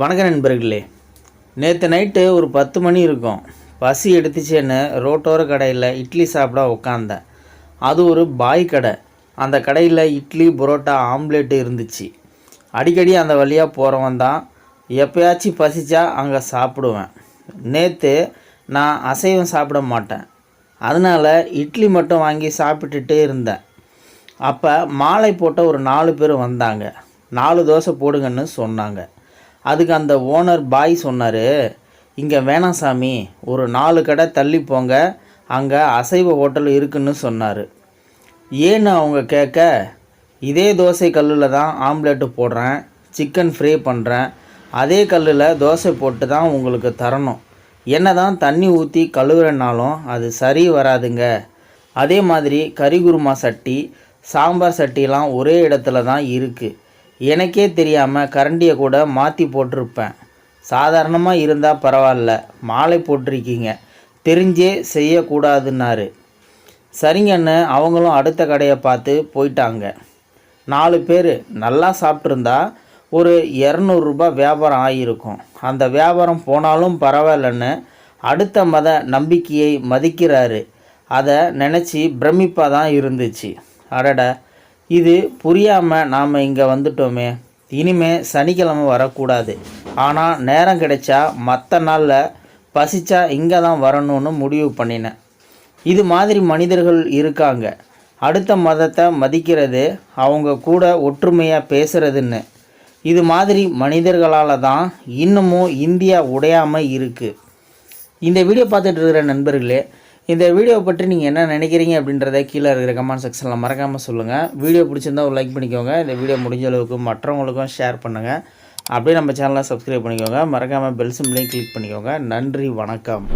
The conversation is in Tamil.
வணக்க நண்பர்களே நேற்று நைட்டு ஒரு பத்து மணி இருக்கும். பசி எடுத்துச்சேன்னு ரோட்டோர கடையில் இட்லி சாப்பிட உக்காந்தேன். அது ஒரு பாய் கடை. அந்த கடையில் இட்லி புரோட்டா ஆம்லேட்டு இருந்துச்சு. அடிக்கடி அந்த வழியாக போகிறவன் தான். எப்பயாச்சும் பசிச்சா அங்கே சாப்பிடுவேன். நேற்று நான் அசைவம் சாப்பிட மாட்டேன். அதனால் இட்லி மட்டும் வாங்கி சாப்பிட்டுட்டே இருந்தேன். அப்போ மாலை போட்ட ஒரு நாலு பேர் வந்தாங்க. நாலு தோசை போடுங்கன்னு சொன்னாங்க. அதுக்கு அந்த ஓனர் பாய் சொன்னார் இங்கே வேணாம் சாமி ஒரு நாலு கடை தள்ளி போங்க அங்கே அசைவ ஹோட்டல் இருக்குன்னு சொன்னார். ஏன்னு அவங்க கேட்க இதே தோசை கல்லில் தான் ஆம்லேட்டு போடுறேன் சிக்கன் ஃப்ரை பண்ணுறேன் அதே கல்லில் தோசை போட்டு தான் உங்களுக்கு தரணும். என்ன தான் தண்ணி ஊற்றி கழுவுறனாலும் அது சரி வராதுங்க. அதே மாதிரி கறி குருமா சட்டி சாம்பார் சட்டிலாம் ஒரே இடத்துல தான் இருக்குது எனக்கே தெரியாமல் கரண்டியை கூட மாற்றி போட்டிருப்பேன். சாதாரணமாக இருந்தால் பரவாயில்ல. மாலை போட்டிருக்கீங்க. தெரிஞ்சே செய்யக்கூடாதுன்னாரு. சரிங்கன்னு அவங்களும் அடுத்த கடையை பார்த்து போயிட்டாங்க. நாலு பேர் நல்லா சாப்பிட்ருந்தா ஒரு இரநூறுபா வியாபாரம் ஆகியிருக்கும். அந்த வியாபாரம் போனாலும் பரவாயில்லன்னு அடுத்த மத நம்பிக்கையை மதிக்கிறாரு. அதை நினச்சி பிரமிப்பாக தான் இருந்துச்சு. அடட. இது புரியாமல் நாம் இங்கே வந்துட்டோமே. இனிமே சனிக்கிழமை வரக்கூடாது. ஆனால் நேரம் கிடைச்சா மற்ற நாளில் பசிச்சா இங்கே தான் வரணும்னு முடிவு பண்ணினேன். இது மாதிரி மனிதர்கள் இருக்காங்க. அடுத்த மதத்தை மதிக்கிறது அவங்க கூட ஒற்றுமையாக பேசுகிறதுன்னு இது மாதிரி மனிதர்களால் தான் இன்னமும் இந்தியா உடையாமல் இருக்குது இந்த வீடியோ பார்த்துட்டு இருக்கிற நண்பர்களே இந்த வீடியோ பற்றி நீங்கள் என்ன நினைக்கிறீங்க அப்படின்றத கீழே இருக்கிற கமெண்ட் செக்ஷனில் மறக்காமல் சொல்லுங்கள் வீடியோ பிடிச்சிருந்தா ஒரு லைக் பண்ணிக்கோங்க. இந்த வீடியோ முடிஞ்ச அளவுக்கு மற்றவங்களுக்கும் ஷேர் பண்ணுங்கள் அப்படியே நம்ம சேனலை சப்ஸ்கிரைப் பண்ணிக்கோங்க. மறக்காமல் பெல் சிம்லையும் கிளிக் பண்ணிக்கோங்க. நன்றி வணக்கம்.